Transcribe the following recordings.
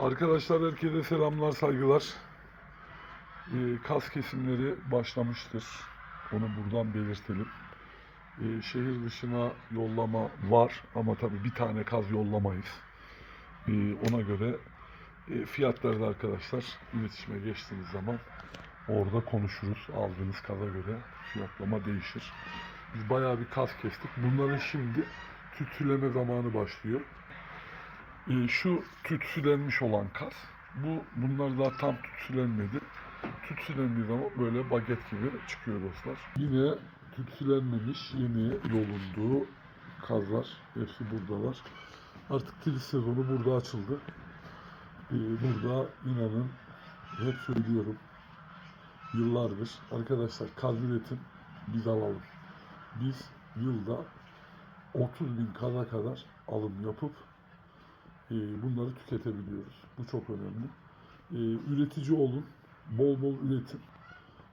Arkadaşlar herkese selamlar, saygılar. Ee, kas kesimleri başlamıştır. Onu buradan belirtelim. Ee, şehir dışına yollama var ama tabii bir tane kaz yollamayız. Ee, ona göre e, fiyatları da arkadaşlar iletişime geçtiğiniz zaman orada konuşuruz. Aldığınız kaza göre fiyatlama değişir. Biz bayağı bir kaz kestik. Bunların şimdi tütsüleme zamanı başlıyor. Ee, şu tütsülenmiş olan kas. Bu bunlar daha tam tütsülenmedi. Tütsülendiği zaman böyle baget gibi çıkıyor dostlar. Yine tütsülenmemiş yeni yolunduğu kazlar. Hepsi buradalar. Artık triz sezonu burada açıldı. Ee, burada inanın hep söylüyorum yıllardır arkadaşlar kaz üretim biz alalım. Biz yılda 30 bin kaza kadar alım yapıp bunları tüketebiliyoruz. Bu çok önemli. E, üretici olun, bol bol üretin.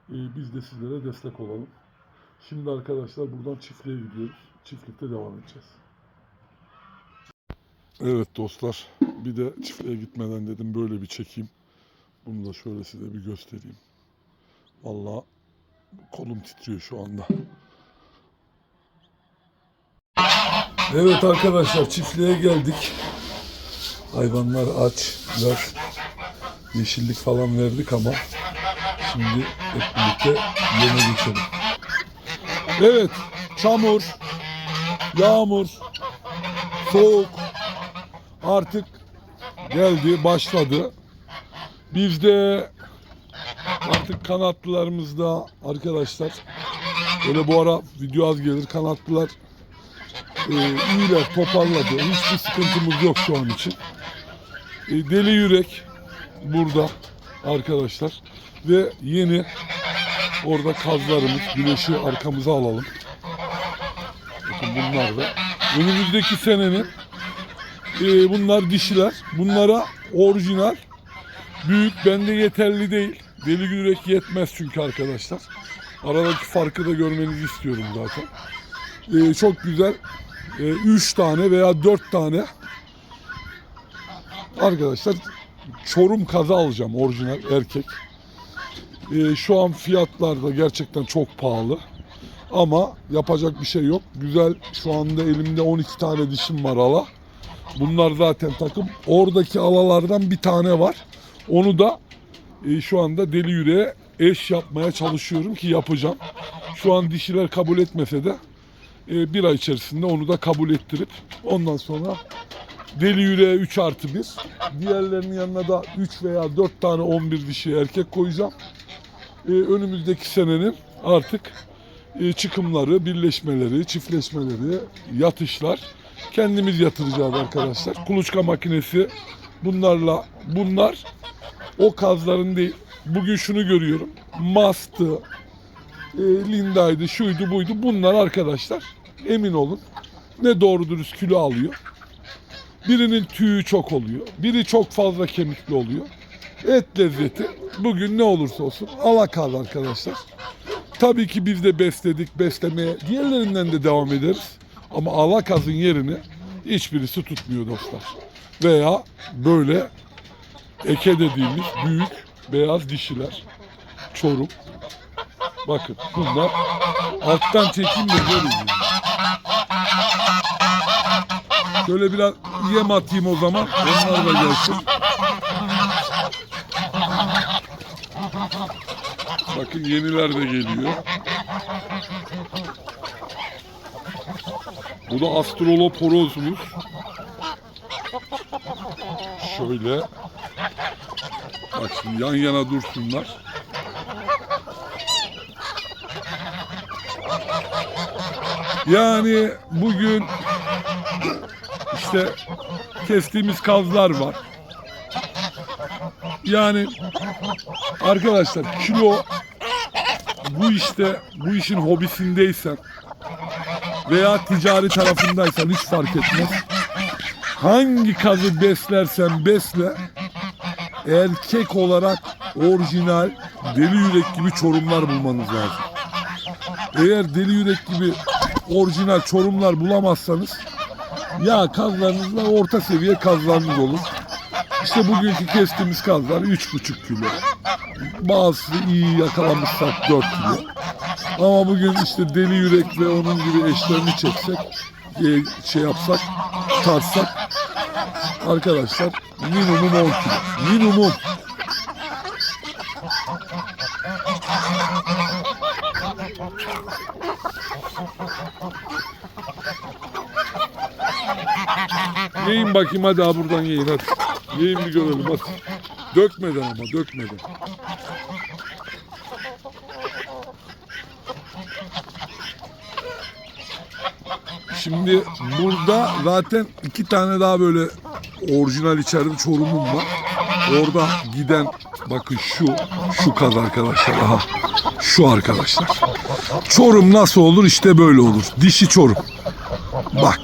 E, biz de sizlere destek olalım. Şimdi arkadaşlar buradan çiftliğe gidiyoruz. Çiftlikte devam edeceğiz. Evet dostlar, bir de çiftliğe gitmeden dedim böyle bir çekeyim. Bunu da şöyle size bir göstereyim. Vallahi kolum titriyor şu anda. Evet arkadaşlar çiftliğe geldik. Hayvanlar aç. Biraz yeşillik falan verdik ama şimdi hep birlikte yeme geçelim. Evet. Çamur, yağmur, soğuk artık geldi, başladı. Biz de artık kanatlılarımızda arkadaşlar böyle bu ara video az gelir kanatlılar e, iyiler, toparladı. Hiçbir sıkıntımız yok şu an için. E, deli yürek burada arkadaşlar. Ve yeni orada kazlarımız. Güneşi arkamıza alalım. Bakın bunlar da. Önümüzdeki senenin e, bunlar dişiler. Bunlara orijinal büyük bende yeterli değil. Deli yürek yetmez çünkü arkadaşlar. Aradaki farkı da görmenizi istiyorum zaten. E, çok güzel 3 tane veya 4 tane arkadaşlar çorum kaza alacağım orijinal erkek. Ee, şu an fiyatlar da gerçekten çok pahalı. Ama yapacak bir şey yok. Güzel şu anda elimde 12 tane dişim var ala. Bunlar zaten takım. Oradaki alalardan bir tane var. Onu da e, şu anda deli yüreğe eş yapmaya çalışıyorum ki yapacağım. Şu an dişiler kabul etmese de e, bir ay içerisinde onu da kabul ettirip ondan sonra deli yüreğe 3 artı 1 diğerlerinin yanına da 3 veya 4 tane 11 dişi erkek koyacağım. E, önümüzdeki senenin artık e, çıkımları, birleşmeleri, çiftleşmeleri, yatışlar kendimiz yatıracağız arkadaşlar. Kuluçka makinesi bunlarla bunlar o kazların değil. Bugün şunu görüyorum. Mastı, e, Linda'ydı, şuydu buydu. Bunlar arkadaşlar emin olun ne doğru dürüst kilo alıyor. Birinin tüyü çok oluyor. Biri çok fazla kemikli oluyor. Et lezzeti bugün ne olursa olsun alakal arkadaşlar. Tabii ki biz de besledik, beslemeye diğerlerinden de devam ederiz. Ama alakazın yerini hiçbirisi tutmuyor dostlar. Veya böyle eke dediğimiz büyük beyaz dişiler. Çorum, Bakın bunlar alttan çekeyim de görün. Şöyle biraz yem atayım o zaman. Onlar da gelsin. Bakın yeniler de geliyor. Bu da astroloporozumuz. Şöyle. Bak şimdi yan yana dursunlar. Yani bugün işte kestiğimiz kazlar var. Yani arkadaşlar kilo bu işte bu işin hobisindeysen veya ticari tarafındaysan hiç fark etmez. Hangi kazı beslersen besle erkek olarak orijinal deli yürek gibi çorumlar bulmanız lazım. Eğer deli yürek gibi orijinal çorumlar bulamazsanız ya kazlarınızla orta seviye kazlarınız olur. İşte bugünkü kestiğimiz kazlar 3,5 kilo. Bazısı iyi yakalamışsak 4 kilo. Ama bugün işte deli yürek ve onun gibi eşlerini çeksek, e, şey yapsak, tartsak arkadaşlar minimum 10 kilo. Minimum. Yiyin bakayım hadi ha buradan yiyin hadi. Yiyin bir görelim hadi. Dökmeden ama dökmeden. Şimdi burada zaten iki tane daha böyle orijinal içeride çorumum var. Orada giden bakın şu şu kaz arkadaşlar. Aha. Şu arkadaşlar. Çorum nasıl olur? İşte böyle olur. Dişi çorum. Bak.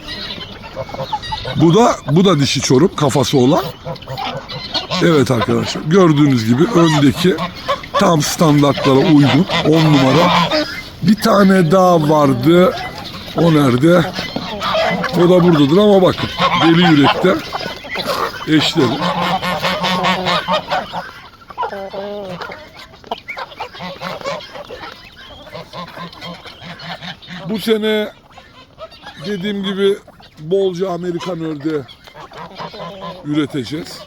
Bu da bu da dişi çorum kafası olan. Evet arkadaşlar gördüğünüz gibi öndeki tam standartlara uygun 10 numara. Bir tane daha vardı. O nerede? O da buradadır ama bakın deli yürekte eşleri. Bu sene dediğim gibi bolca Amerikan ördeği üreteceğiz.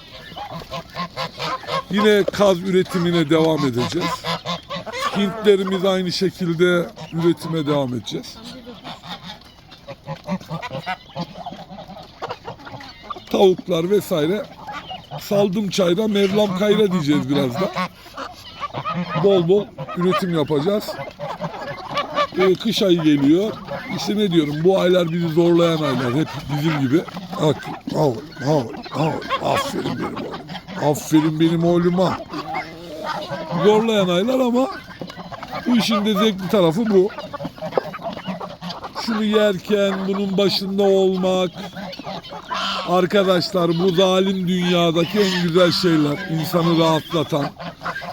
Yine kaz üretimine devam edeceğiz. Hintlerimiz aynı şekilde üretime devam edeceğiz. Tavuklar vesaire. Saldım çayda Mevlam kayra diyeceğiz biraz da. Bol bol üretim yapacağız. Ee, kış ayı geliyor. İşte ne diyorum bu aylar bizi zorlayan aylar. Hep bizim gibi. Bak, al, al, al. Aferin benim oğlum. Aferin benim oğluma. Zorlayan aylar ama bu işin de zevkli tarafı bu. Şunu yerken bunun başında olmak. Arkadaşlar bu zalim dünyadaki en güzel şeyler. insanı rahatlatan,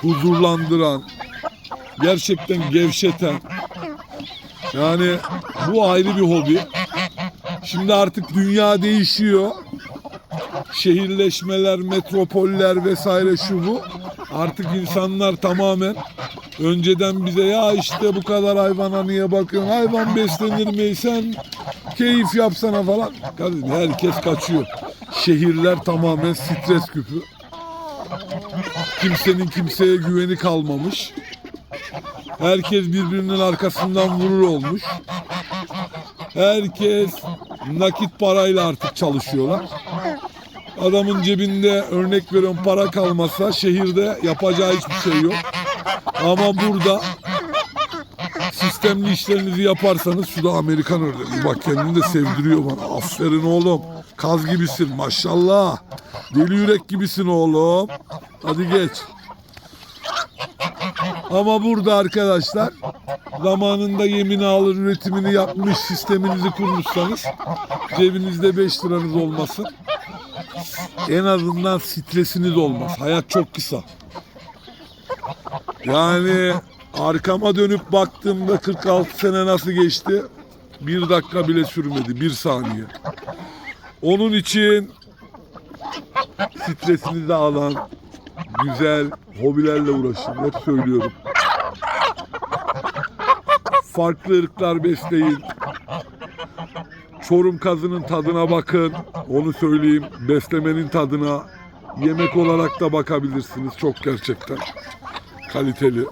huzurlandıran, gerçekten gevşeten. Yani bu ayrı bir hobi. Şimdi artık dünya değişiyor. Şehirleşmeler, metropoller vesaire şu bu. Artık insanlar tamamen önceden bize ya işte bu kadar hayvana niye bakıyorsun? Hayvan beslenir mi? Sen keyif yapsana falan. Kardeşim herkes kaçıyor. Şehirler tamamen stres küpü. Kimsenin kimseye güveni kalmamış. Herkes birbirinin arkasından vurur olmuş. Herkes nakit parayla artık çalışıyorlar. Adamın cebinde örnek veriyorum para kalmasa şehirde yapacağı hiçbir şey yok. Ama burada sistemli işlerinizi yaparsanız şu da Amerikan örneği. Bak kendini de sevdiriyor bana. Aferin oğlum. Kaz gibisin maşallah. Deli yürek gibisin oğlum. Hadi geç. Ama burada arkadaşlar zamanında yemin alır üretimini yapmış sisteminizi kurmuşsanız cebinizde 5 liranız olmasın. En azından stresiniz olmaz. Hayat çok kısa. Yani arkama dönüp baktığımda 46 sene nasıl geçti? Bir dakika bile sürmedi. Bir saniye. Onun için stresinizi alan güzel hobilerle uğraşın. Hep söylüyorum. Farklı ırklar besleyin. Çorum kazının tadına bakın. Onu söyleyeyim. Beslemenin tadına. Yemek olarak da bakabilirsiniz. Çok gerçekten kaliteli.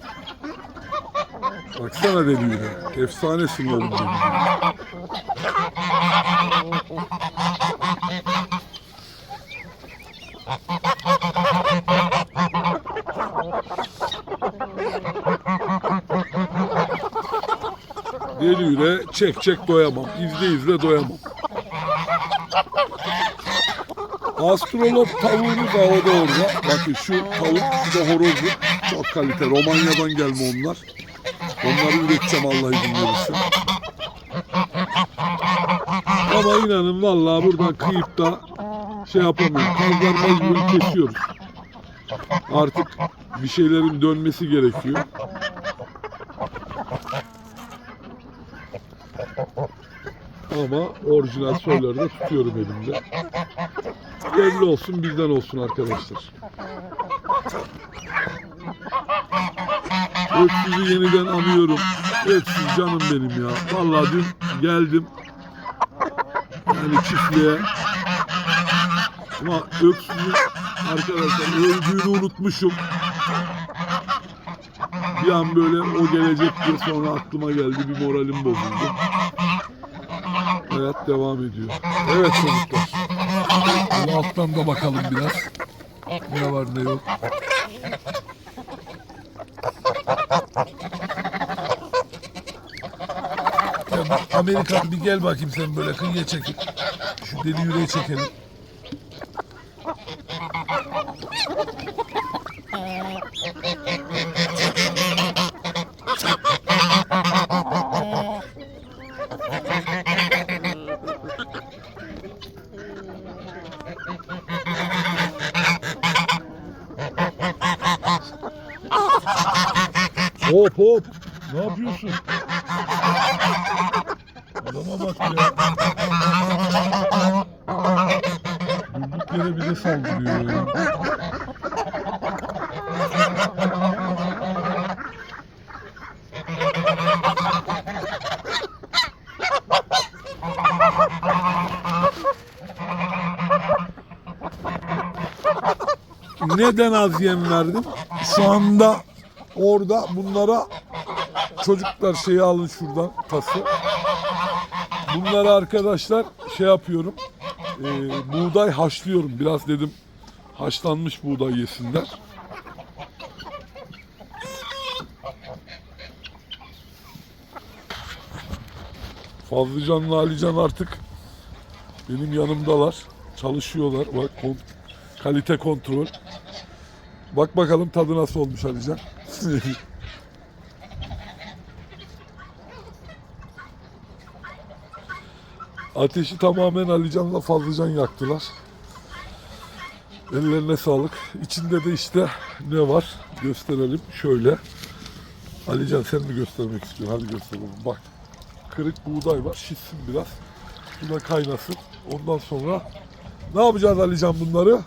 Baksana deli yürek. Efsanesin oğlum benim. Deli yüre çek çek doyamam. İzle izle doyamam. Astrolog tavuğunu da o da orada. Bakın şu tavuk şu da horozu. Çok kalite. Romanya'dan gelme onlar. Onları üreteceğim Allah izin verirse. Ama inanın vallahi buradan kıyıp da şey yapamıyorum. Kazlar mecbur kesiyoruz. Artık bir şeylerin dönmesi gerekiyor. Ama orijinal soyları da tutuyorum elimde. Belli olsun bizden olsun arkadaşlar. Öksüz'ü yeniden anıyorum. Öksüz canım benim ya. Vallahi dün geldim. Yani çiftliğe. Ama Öksüz'ün arkadaşlar öldüğünü unutmuşum. Bir an böyle o gelecek diye sonra aklıma geldi. Bir moralim bozuldu. Hayat devam ediyor. Evet çocuklar. Bu alttan da bakalım biraz. Ne var ne yok. Ya Amerikan bir gel bakayım sen böyle kıyıya çekil. Şu deli yüreği çekelim. Hop. Ne yapıyorsun? Adama bak ya. Durduk yere bize saldırıyor ya. Neden az yem verdim? Şu anda orada bunlara çocuklar şeyi alın şuradan tası. Bunlara arkadaşlar şey yapıyorum. e, buğday haşlıyorum. Biraz dedim haşlanmış buğday yesinler. Fazlıcan'la Alican artık benim yanımdalar. Çalışıyorlar. Bak kon- kalite kontrol. Bak bakalım tadı nasıl olmuş Alican. Ateşi tamamen Alican'la Fazlıcan yaktılar. Ellerine sağlık. İçinde de işte ne var gösterelim. Şöyle. Alican sen mi göstermek istiyorsun? Hadi gösterelim. Bak. Kırık buğday var. Şişsin biraz. Bu da kaynasın. Ondan sonra ne yapacağız Alican bunları?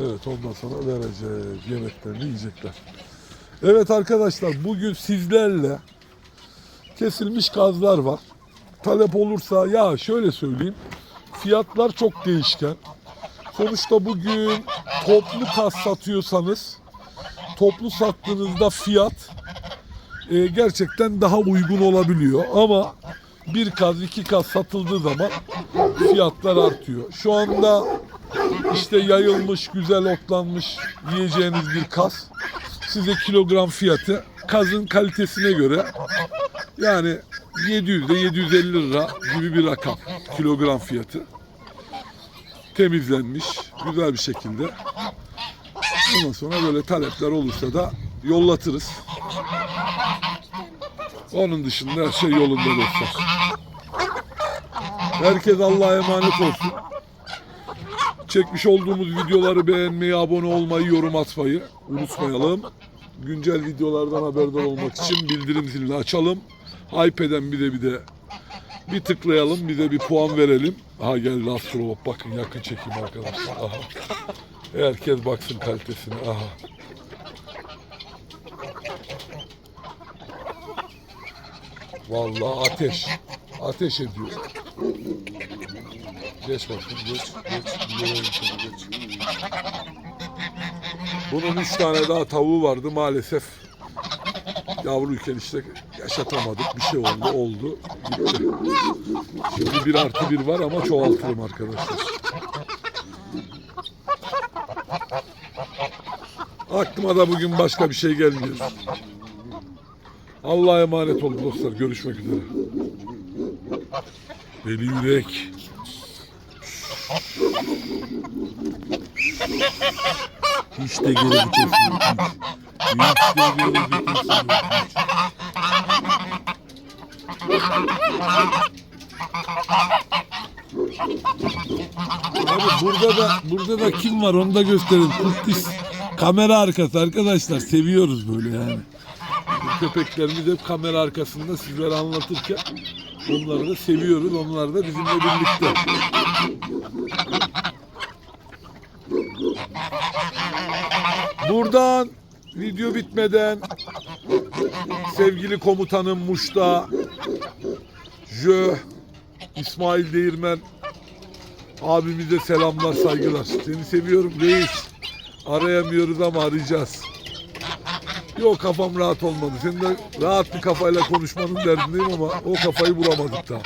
Evet ondan sonra vereceğiz. Yemeklerini yiyecekler. Evet arkadaşlar bugün sizlerle kesilmiş kazlar var. Talep olursa ya şöyle söyleyeyim. Fiyatlar çok değişken. Sonuçta bugün toplu kaz satıyorsanız toplu sattığınızda fiyat e, gerçekten daha uygun olabiliyor. Ama bir kaz iki kaz satıldığı zaman fiyatlar artıyor. Şu anda işte yayılmış, güzel otlanmış yiyeceğiniz bir kaz size kilogram fiyatı kazın kalitesine göre yani 700 ile 750 lira gibi bir rakam kilogram fiyatı. Temizlenmiş, güzel bir şekilde. Ondan sonra böyle talepler olursa da yollatırız. Onun dışında her şey yolunda dostlar. Herkes Allah'a emanet olsun. Çekmiş olduğumuz videoları beğenmeyi, abone olmayı, yorum atmayı unutmayalım. Güncel videolardan haberdar olmak için bildirim zilini açalım. Hype eden bir de bir de bir tıklayalım, bir de bir puan verelim. Aha geldi astrolog. Bakın yakın çekim arkadaşlar. Aha. Herkes baksın kalitesine. Aha. Vallahi ateş. Ateş ediyor. Geç bakayım geç. Geç. Bunun üç tane daha tavuğu vardı maalesef. Yavruyken işte yaşatamadık. Bir şey oldu. Oldu. Şimdi bir artı bir var ama çoğaltırım arkadaşlar. Aklıma da bugün başka bir şey gelmiyor. Allah'a emanet olun dostlar. Görüşmek üzere. Deli yürek. Hiç de geri vites yok. De geri vites. Abi burada da burada da kim var onu da gösterin. Kurtis kamera arkası arkadaşlar seviyoruz böyle yani. Bu köpeklerimiz hep kamera arkasında sizlere anlatırken Onları da seviyoruz. Onlar da bizimle birlikte. Buradan video bitmeden sevgili komutanım Muş'ta Jö İsmail Değirmen abimize selamlar saygılar. Seni seviyorum reis. Arayamıyoruz ama arayacağız. Yok kafam rahat olmadı. Senin de rahat bir kafayla konuşmanın derdindeyim ama o kafayı bulamadık daha.